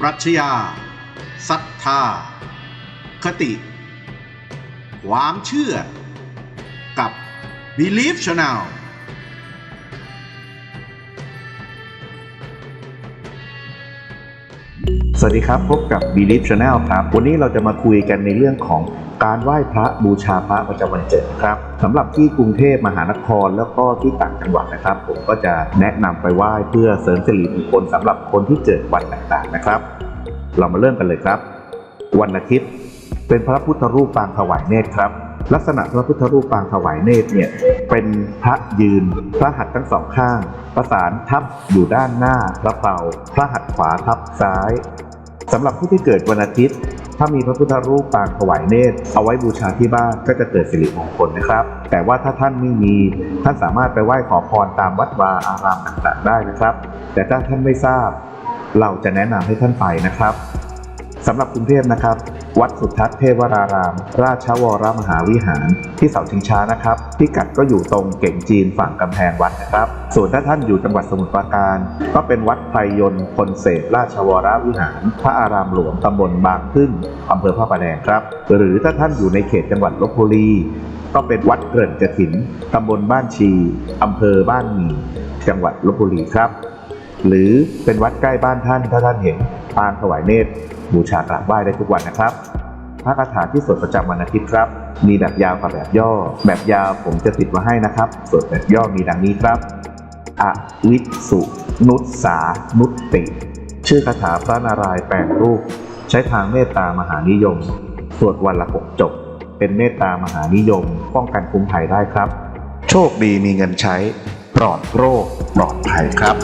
ปรัชญาศรัทธา คติ ความเชื่อ กับ Belief Channel สวัสดีครับ พบกับ Belief Channel ครับ วันนี้เราจะมาคุยกันในเรื่องของ การไหว้พระบูชาพระประจำวันเกิดครับสำหรับที่กรุงเทพมหานครแล้วก็ที่ต่างจังหวัดนะครับ ผมก็จะแนะนำไปไหว้เพื่อเสริมสิริมงคลสำหรับคนที่เกิดวันต่างๆนะครับ เรามาเริ่มกันเลยครับ วันอาทิตย์ เป็นพระพุทธรูปปางถวายเนตรครับลักษณะพระพุทธรูปปางถวายเนตรเนี่ยเป็นพระยืน พระหัตถ์ทั้งสองข้าง ประสานทับอยู่ด้านหน้าพระเปล่าพระหัตถ์ขวาทับซ้ายสำหรับผู้ที่เกิดวันอาทิตย์ ถ้ามีพระพุทธรูปปางถวายเนตร เอาไว้บูชาที่บ้านก็จะเกิดสิริมงคลนะครับ แต่ว่าถ้าท่านไม่มีท่านสามารถไปไหว้ขอพรตามวัดวาอารามต่างๆได้นะครับ แต่ถ้าท่านไม่ทราบ เราจะแนะนำให้ท่านไปนะครับสำหรับกรุงเทพนะครับ วัดสุทัศน์เทวราราม ราชวรมหาวิหาร ที่เสาชิงช้านะครับ พิกัดก็อยู่ตรงเก่งจีนฝั่งกำแพงวัดนะครับ ส่วนถ้าท่านอยู่จังหวัดสมุทรปราการ ก็เป็นวัดไพรยนต์คนเสพราชวรวิหาร พระอารามหลวงตำบลบางพึ่งอำเภอพระประแดงครับ หรือถ้าท่านอยู่ในเขตจังหวัดลบบุรีก็เป็นวัดเกริ่นกระถินตำบลบ้านชีอำเภอบ้านหมี่จังหวัดลบบุรีครับ หรือเป็นวัดใกล้บ้านท่านถ้าท่านเห็นปางถวายเนตร บูชากราบไหว้ได้ทุกวันนะครับ พระคาถาที่สวดประจำวันอาทิตย์ครับ มีแบบยาวกับแบบย่อ แบบยาวผมจะติดไว้ให้นะครับสวนแบบย่อมีดังนี้ครับอวิสุนุสสานุตติ ชื่อคาถาพระนารายณ์แปลงรูป ใช้ทางเมตตามหานิยม สวดวันละหกจบ เป็นเมตตามหานิยม ป้องกันคุมภัยได้ครับ โชคดีมีเงินใช้ ปลอดโรคปลอดภัยครับ